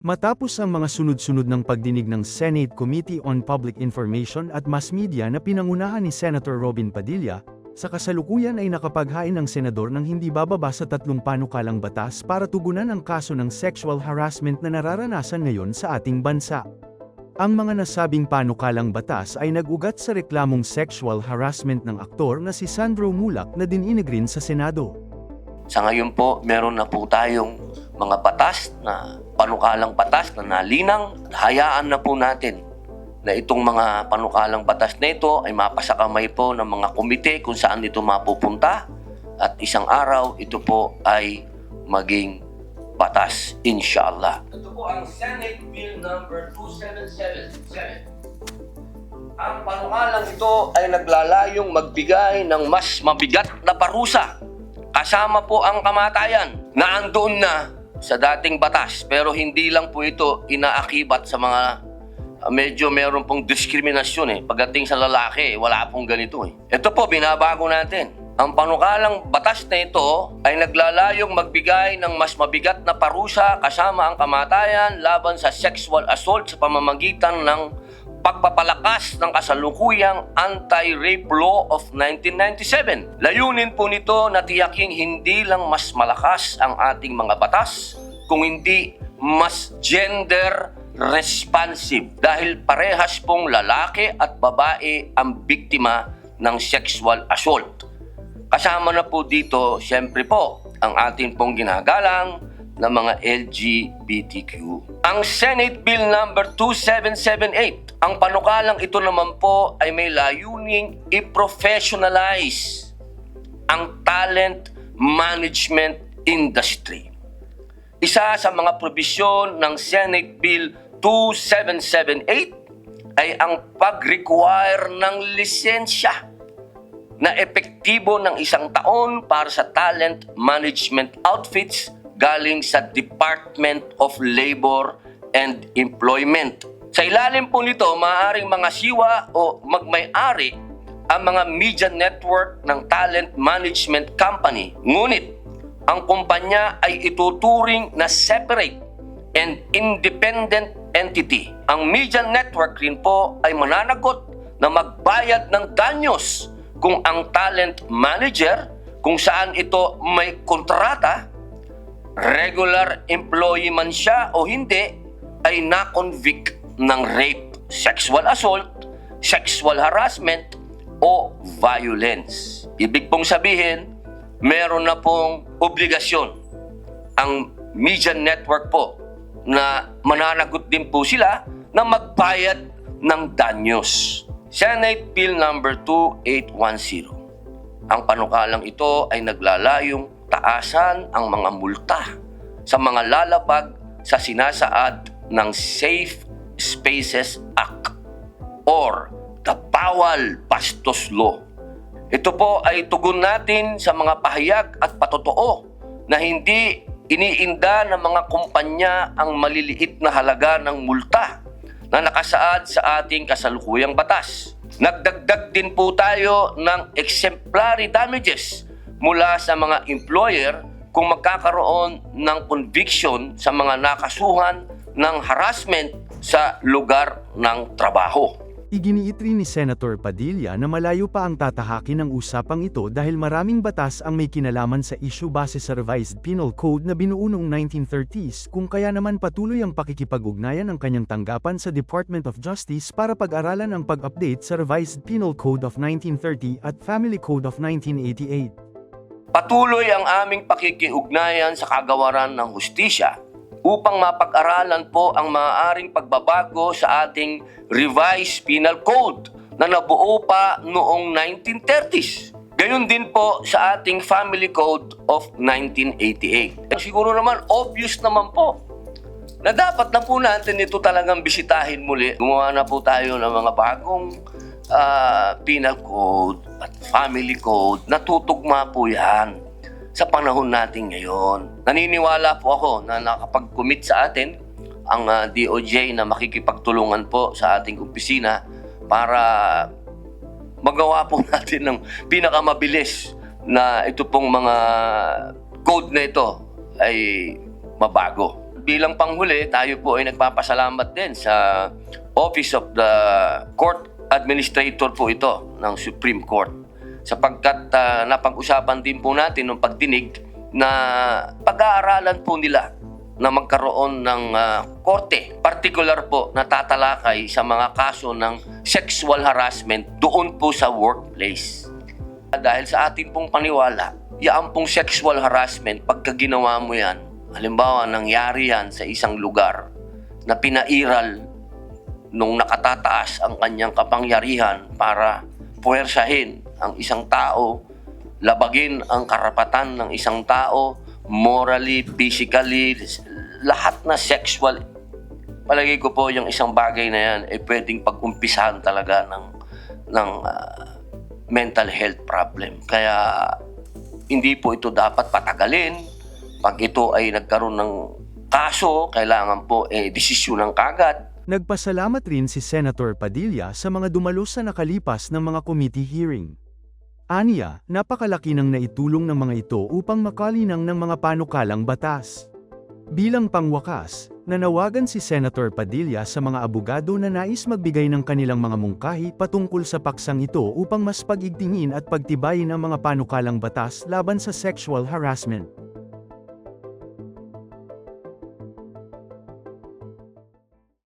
Matapos ang mga sunod-sunod ng pagdinig ng Senate Committee on Public Information at Mass Media na pinangunahan ni Senator Robin Padilla, sa kasalukuyan ay nakapaghain ng senador ng hindi bababa sa tatlong panukalang batas para tugunan ang kaso ng sexual harassment na nararanasan ngayon sa ating bansa. Ang mga nasabing panukalang batas ay nag-ugat sa reklamong sexual harassment ng aktor na si Sandro Mulak na dininig rin sa Senado. Sa ngayon po, meron na po tayong mga batas na panukalang batas na nalinang. Hayaan na po natin na itong mga panukalang batas na ito ay mapasakamay po ng mga komite kung saan ito mapupunta at isang araw ito po ay maging batas, inshallah. Ito po ang Senate Bill number 2777. Ang panukalang ito ay naglalayong magbigay ng mas mabigat na parusa kasama po ang kamatayan na andoon na sa dating batas pero hindi lang po ito inaakibat sa mga uh, medyo meron pong diskriminasyon eh. Pagdating sa lalaki wala pong ganito eh. Ito po binabago natin. Ang panukalang batas na ito ay naglalayong magbigay ng mas mabigat na parusa kasama ang kamatayan laban sa sexual assault sa pamamagitan ng pagpapalakas ng kasalukuyang Anti-Rape Law of 1997. Layunin po nito na tiyaking hindi lang mas malakas ang ating mga batas, kung hindi mas gender responsive dahil parehas pong lalaki at babae ang biktima ng sexual assault. Kasama na po dito, siyempre po, ang ating pong ginagalang ng mga LGBTQ. Ang Senate Bill number 2778, ang panukalang ito naman po ay may layuning i-professionalize ang talent management industry. Isa sa mga probisyon ng Senate Bill 2778 ay ang pag-require ng lisensya na epektibo ng isang taon para sa talent management outfits galing sa Department of Labor and Employment. Sa ilalim po nito, maaaring mga siwa o magmay-ari ang mga media network ng talent management company. Ngunit, ang kumpanya ay ituturing na separate and independent entity. Ang media network rin po ay mananagot na magbayad ng danyos kung ang talent manager, kung saan ito may kontrata, regular employee man siya o hindi, ay na-convict ng rape, sexual assault, sexual harassment, o violence. Ibig pong sabihin, meron na pong obligasyon ang media network po na mananagot din po sila na magbayad ng danyos. Senate Bill number 2810. Ang panukalang ito ay naglalayong taasan ang mga multa sa mga lalabag sa sinasaad ng Safe Spaces Act or the Bawal Bastos Law. Ito po ay tugon natin sa mga pahayag at patotoo na hindi iniinda ng mga kumpanya ang maliliit na halaga ng multa na nakasaad sa ating kasalukuyang batas. Nagdagdag din po tayo ng exemplary damages mula sa mga employer kung magkakaroon ng conviction sa mga nakasuhan ng harassment sa lugar ng trabaho. Iginiit ni Senator Padilla na malayo pa ang tatahakin ng usapang ito dahil maraming batas ang may kinalaman sa issue base sa Revised Penal Code na binuo noong 1930s kung kaya naman patuloy ang pakikipag-ugnayan ng kanyang tanggapan sa Department of Justice para pag-aralan ang pag-update sa Revised Penal Code of 1930 at Family Code of 1988. Patuloy ang aming pakikiugnayan sa kagawaran ng hustisya upang mapag-aralan po ang maaaring pagbabago sa ating revised penal code na nabuo pa noong 1930s. Gayon din po sa ating family code of 1988. Siguro naman obvious naman po na dapat na po natin ito talagang bisitahin muli. Gumawa na po tayo ng mga bagong ah, penal code family code. Natutugma po yan sa panahon natin ngayon. Naniniwala po ako na nakapag-commit sa atin ang ah, DOJ na makikipagtulungan po sa ating opisina para magawa po natin ng pinakamabilis na ito pong mga code na ito ay mabago. bilang panghuli, tayo po ay nagpapasalamat din sa Office of the Court Administrator po ito ng Supreme Court sapagkat ah, napag-usapan din po natin nung pagdinig na pag-aaralan po nila na magkaroon ng ah, korte, particular po na tatalakay sa mga kaso ng sexual harassment doon po sa workplace. Dahil sa ating pong paniwala, yaan pong sexual harassment, pagka ginawa mo yan, halimbawa nangyari yan sa isang lugar na pinairal nung nakatataas ang kanyang kapangyarihan para puwersahin ang isang tao, labagin ang karapatan ng isang tao, morally, physically, lahat na sexual. Palagay ko po yung isang bagay na yan ay pwedeng pag-umpisahan talaga ng, ng ah, mental health problem. Kaya hindi po ito dapat patagalin. Pag ito ay nagkaroon ng kaso, kailangan po eh, desisyonan kagad. Nagpasalamat rin si Senator Padilla sa mga dumalo sa nakalipas ng mga committee hearing. Aniya, napakalaki ng naitulong ng mga ito upang makalinang ng mga panukalang batas. Bilang pangwakas, nanawagan si Senator Padilla sa mga abogado na nais magbigay ng kanilang mga mungkahi patungkol sa paksang ito upang mas pagigtingin at pagtibayin ang mga panukalang batas laban sa sexual harassment.